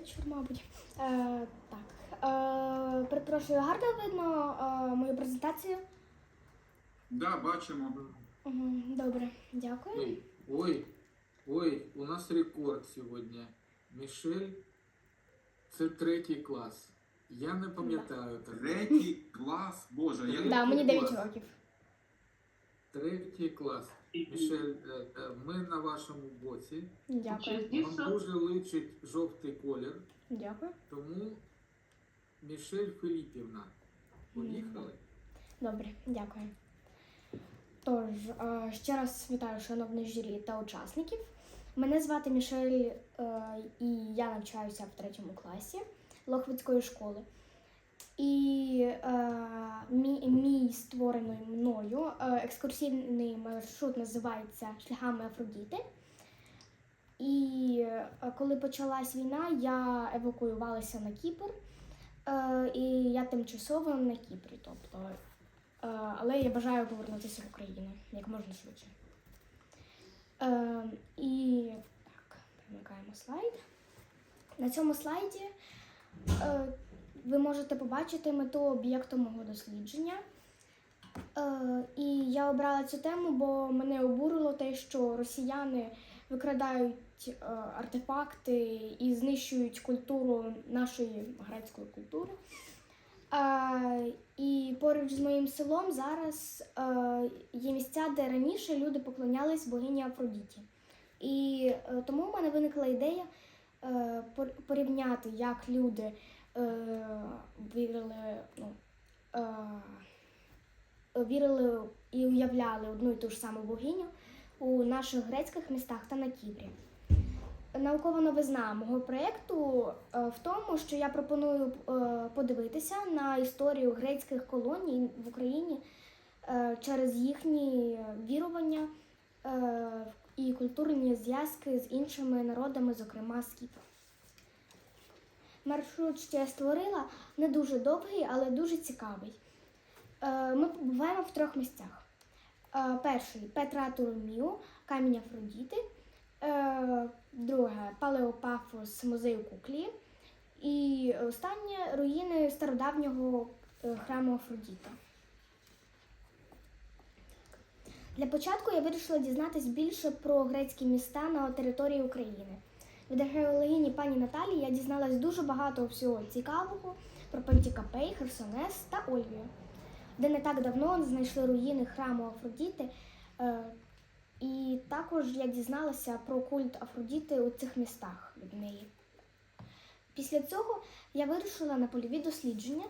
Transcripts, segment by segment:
вечір, мабуть. Е, так. Е, перепрошую, гарно видно е, мою презентацію? Да, бачимо. Угу, добре, дякую. Ой, ой, ой, у нас рекорд сьогодні. Мішель, це третій клас. Я не пам'ятаю так. Третій клас. Боже, я Да, мені 9 років. Третій клас. Мішель, е, е, ми на вашому боці. Дякую. Вам дуже личить жовтий колір, Дякую. тому Мішель Філіпівна. Поїхали. Добре, дякую. Тож, е, ще раз вітаю шановне журі та учасників. Мене звати Мішель, і я навчаюся в третьому класі Лохвицької школи. І е, мій, мій створений мною е, екскурсійний маршрут називається Шляхами Афродіти. І е, коли почалась війна, я евакуювалася на Кіпр. Е, і я тимчасово на Кіпрі, тобто. Е, але я бажаю повернутися в Україну як можна швидше. Е, і так, перемикаємо слайд. На цьому слайді е, ви можете побачити мету об'єкту мого дослідження. Е, і я обрала цю тему, бо мене обурило те, що росіяни викрадають е, артефакти і знищують культуру нашої грецької культури. Е, і поруч з моїм селом зараз е, є місця, де раніше люди поклонялись богині Афродіті. І е, тому в мене виникла ідея е, порівняти, як люди вірили, ну, е, вірили і уявляли одну і ту ж саму богиню у наших грецьких містах та на Кіпрі. Наукова новизна мого проєкту е, в тому, що я пропоную е, подивитися на історію грецьких колоній в Україні е, через їхні вірування е, і культурні зв'язки з іншими народами, зокрема з Кіпру. Маршрут, що я створила, не дуже довгий, але дуже цікавий. Е, Ми побуваємо в трьох місцях. Е, Перший Петра Турумію, камінь Афродіти. Е, Друге Палеопафос музею куклі. І останнє руїни стародавнього храму Афродіта. Для початку я вирішила дізнатись більше про грецькі міста на території України. Від археологині пані Наталі я дізналась дуже багато всього цікавого про Пантікапей, Херсонес та Ольвію, де не так давно знайшли руїни храму Афродіти. Е, І також я дізналася про культ Афродіти у цих містах від неї. Після цього я вирушила на польові дослідження.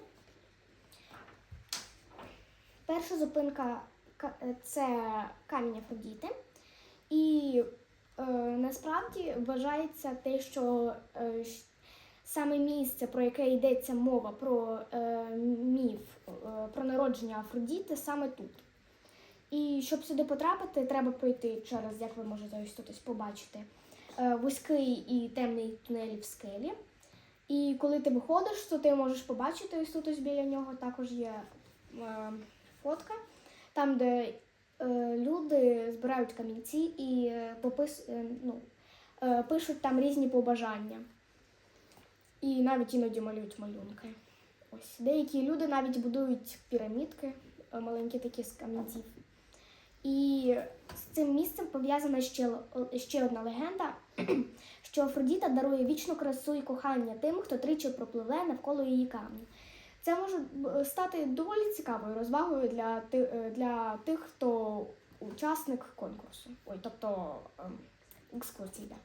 Перша зупинка е, це камінь Афродіти. І насправді вважається те, що е, саме місце, про яке йдеться мова, про е, міф, е, про народження Афродіти, саме тут. І щоб сюди потрапити, треба пройти через, як ви можете ось тут побачити, е, вузький і темний тунель в скелі. І коли ти виходиш, то ти можеш побачити ось тут ось біля нього також є е, фотка, там, де е, люди збирають камінці і е, попис, е, ну, е, пишуть там різні побажання. І навіть іноді малюють малюнки. Ось деякі люди навіть будують пірамідки, е, маленькі такі з камінців. І з цим місцем пов'язана ще, ще одна легенда, що Афродіта дарує вічну красу і кохання тим, хто тричі пропливе навколо її камню. Це може стати доволі цікавою розвагою для, е, для тих, хто учасник конкурсу, ой, тобто ем, екскурсії. Да.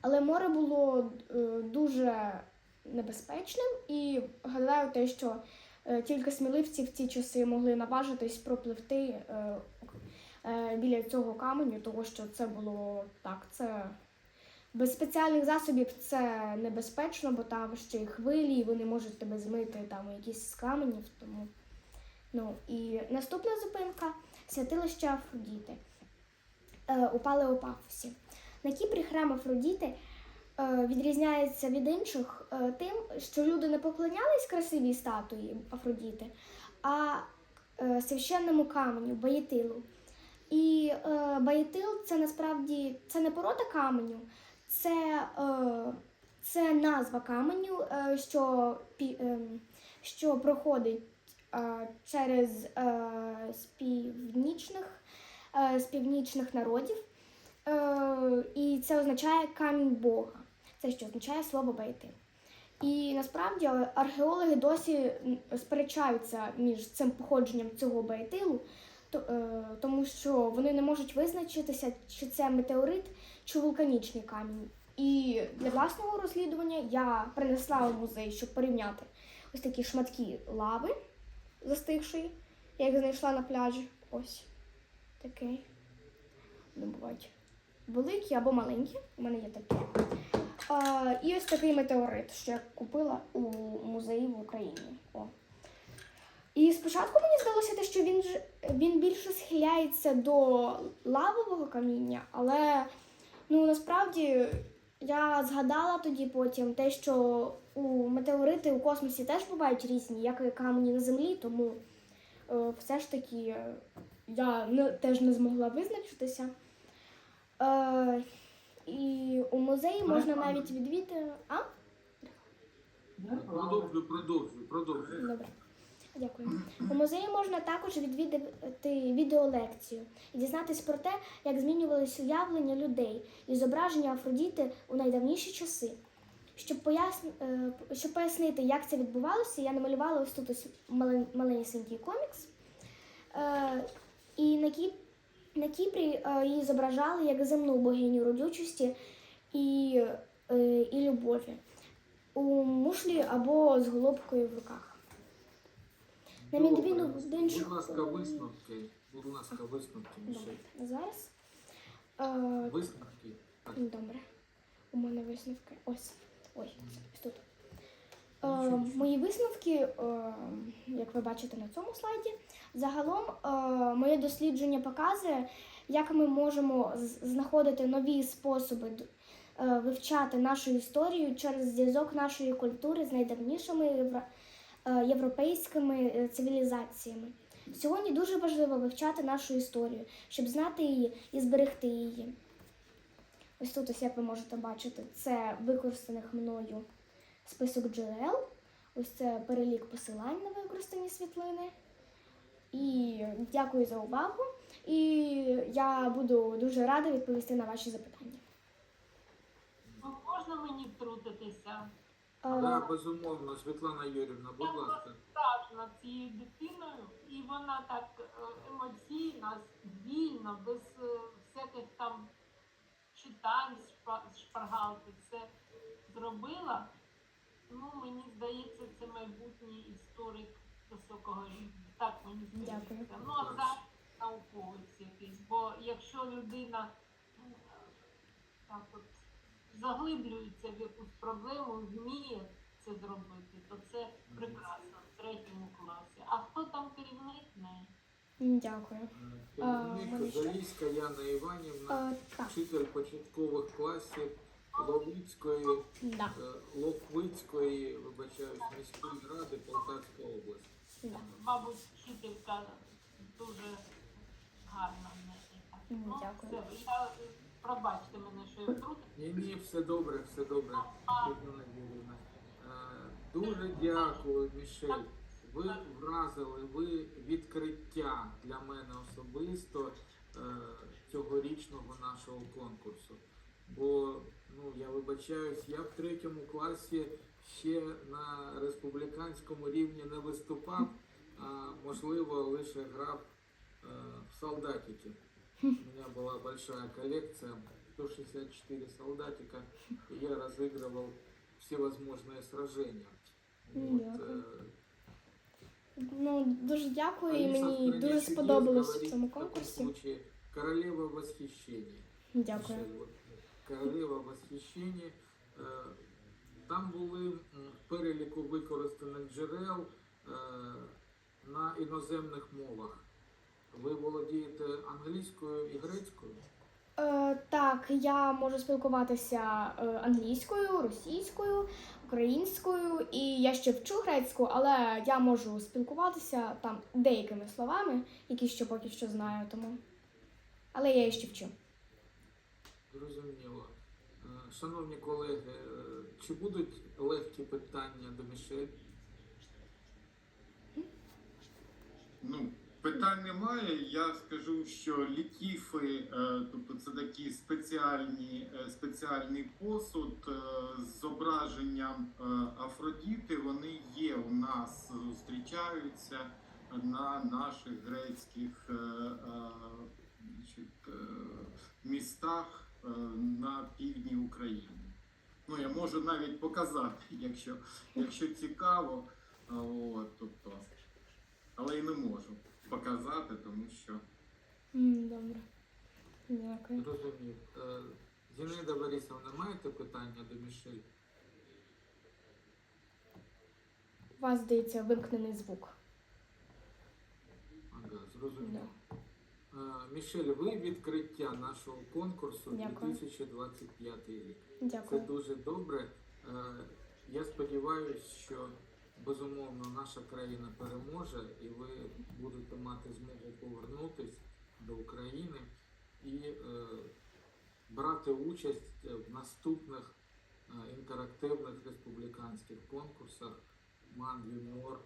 Але море було е, дуже небезпечним і гадаю те, що е, тільки сміливці в ці часи могли наважитись пропливти е, е, біля цього каменю, тому що це було так, це без спеціальних засобів це небезпечно, бо там ще й хвилі, і вони можуть тебе змити там якісь з каменів. Тому ну і наступна зупинка святилище Афродіти е, у Палеопафосі. На Кіпрі храм Афродіти е, відрізняється від інших е, тим, що люди не поклонялись красивій статуї Афродіти, а е, священному каменю, баєтилу. І е, баєтил це насправді це не порода каменю, це, е, Це назва каменю, е, що, ем, що проходить е, через з північних, з північних народів. І це означає камінь Бога. Це що означає слово Бейти. І насправді археологи досі сперечаються між цим походженням цього е, тому що вони не можуть визначитися, чи це метеорит, чи вулканічний камінь. І для власного розслідування я принесла у музей, щоб порівняти ось такі шматки лави застигшої. Я їх знайшла на пляжі. Ось такий. Вони бувають великі або маленькі. У мене є такі. А, і ось такий метеорит, що я купила у музеї в Україні. О. І спочатку мені здалося те, що він він більше схиляється до лавового каміння, але ну насправді я згадала тоді потім те, що у метеорити у космосі теж бувають різні, як і камені на землі, тому е, все ж таки е, я не, теж не змогла визначитися. Е, і у музеї можна навіть відвідати. А? Продовжуй, продовжуй, продовжуй. Добре. Дякую. У музеї можна також відвідати відеолекцію і дізнатись про те, як змінювалися уявлення людей і зображення Афродіти у найдавніші часи. Щоб, поясн... е, щоб пояснити, як це відбувалося, я намалювала ось тут ось маленький комікс. Е, І на, Кіп... на Кіпрі е, її зображали як земну богиню родючості і, і любові у мушлі або з голубкою в руках. На відміну Добре. від. Будь ласка, висновки. Будь ласка, висновки, Добре, зараз. Е, Висновки. Так. добре. У мене висновки. Ось. Ой, ось тут. Е, мої висновки, е, як ви бачите на цьому слайді, загалом е, моє дослідження показує, як ми можемо з- знаходити нові способи д- е, вивчати нашу історію через зв'язок нашої культури з найдавнішими євро- європейськими е, цивілізаціями. Сьогодні дуже важливо вивчати нашу історію, щоб знати її і зберегти її. Ось тут, ось як ви можете бачити, це використаних мною список джерел. Ось це перелік посилань на використані світлини. І дякую за увагу. І я буду дуже рада відповісти на ваші запитання. Можна мені втрутитися? Е, Да, безумовно, Світлана Юрівна, будь ласка. Страшно цією дитиною, і вона так е, емоційно, вільно, без е, всяких там читань шпаргалки це зробила. Ну, мені здається, це майбутній історик високого рівня. Так мені здається. Ну, а зараз науковець якийсь. Бо якщо людина ну, так от заглиблюється в якусь проблему, вміє це зробити, то це прекрасно в третьому класі. А хто там керівник неї? Дякую. А, Керівник? Залізька Яна Іванівна, Е, вчитель початкових класів Ловицької, да, е, Лохвицької, вибачаюсь, міської ради Полтавська область. да. Мабуть, вчителька дуже гарна в неї. Ну, все, я, е, пробачте мене, що я втрутила. Ні, ні, все добре, все добре, Світлана Юрівна. Е, Дуже дякую, Мішель. Ви вразили, ви відкриття для мене особисто е, цьогорічного нашого конкурсу. Бо ну я вибачаюсь, я в третьому класі ще на республіканському рівні не виступав, а можливо лише грав е, в солдатики. У меня была большая коллекция, 164 солдатика, и я разыгрывал всевозможные сражения. Вот, Дякую. э, Ну, дуже дякую, і Алиса в мені «Стране дуже чудес» сподобалось в говорит цьому в таком конкурсі. случае королева восхищения. Дякую. Мішель, от, королева восхищення. Е, Там були м, в переліку використаних джерел е, на іноземних мовах. Ви володієте англійською і грецькою? Е, так, я можу спілкуватися е, англійською, російською, українською, і я ще вчу грецьку, але я можу спілкуватися там деякими словами, які ще поки що знаю, тому. Але я її ще вчу. Зрозуміло. Е, Шановні колеги, е, чи будуть легкі питання до Мішель? Ну, питань немає. Я скажу, що лікіфи, е, тобто це такі спеціальні, е, спеціальний посуд е, з зображенням Афродіти. Вони є у нас, зустрічаються на наших грецьких містах на півдні України. Ну, я можу навіть показати, якщо, якщо цікаво. От, тобто, але і не можу показати, тому що М, Добре. Дякую. Зрозумів. Е, Зінаїда Борисовна, маєте питання до Мішель? У вас здається вимкнений звук. Ага, зрозумів. Да. Е, Мішель, ви відкриття нашого конкурсу Дякую. 2025 рік. Це Дякую. дуже добре. Е, Я сподіваюся, що безумовно наша країна переможе і ви будете мати змогу повернутися до України і е, брати участь в наступних е, інтерактивних республіканських конкурсах МАН Юніор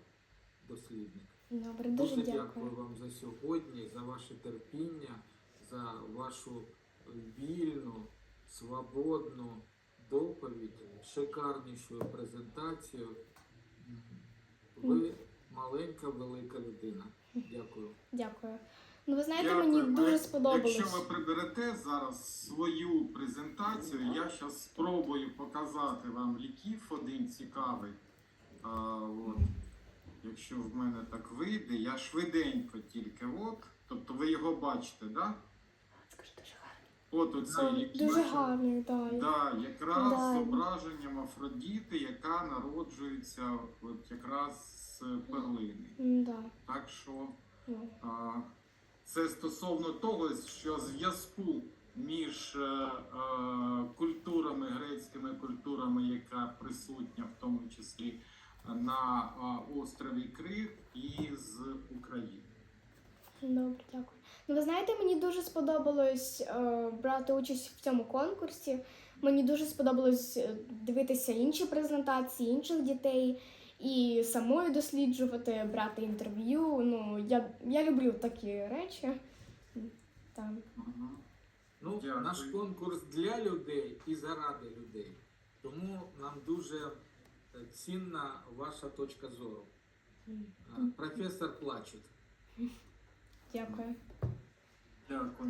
Дослідник. Добре, дуже Дуже дякую. дякую вам за сьогодні, за ваше терпіння, за вашу вільну, свободну доповідь, шикарнішу презентацію. Ви маленька, велика людина. Дякую. Дякую. Ну, ви знаєте, Дякую. мені дуже Якщо ви приберете зараз свою презентацію, я зараз спробую показати вам ліків один цікавий. А, от. Якщо в мене так вийде, я швиденько тільки от. Тобто ви його бачите, да? От оцей. Дуже гарний, так. Да, якраз Да. зображенням Афродіти, яка народжується от якраз з перлини. Да. Так що Ну, а, це стосовно того, що зв'язку між е, е, культурами, грецькими культурами, яка присутня в тому числі на е, острові Крит і з Україною. Добре, дякую. Ну, ви знаєте, мені дуже сподобалось е, брати участь в цьому конкурсі. Мені дуже сподобалось е, дивитися інші презентації інших дітей і самою досліджувати, брати інтерв'ю. Ну, я, я люблю такі речі. Так. Мгм. Ну, Дякую. наш конкурс для людей і заради людей. Тому нам дуже е, цінна ваша точка зору. Е, Професор плаче. Дякую. Дякую.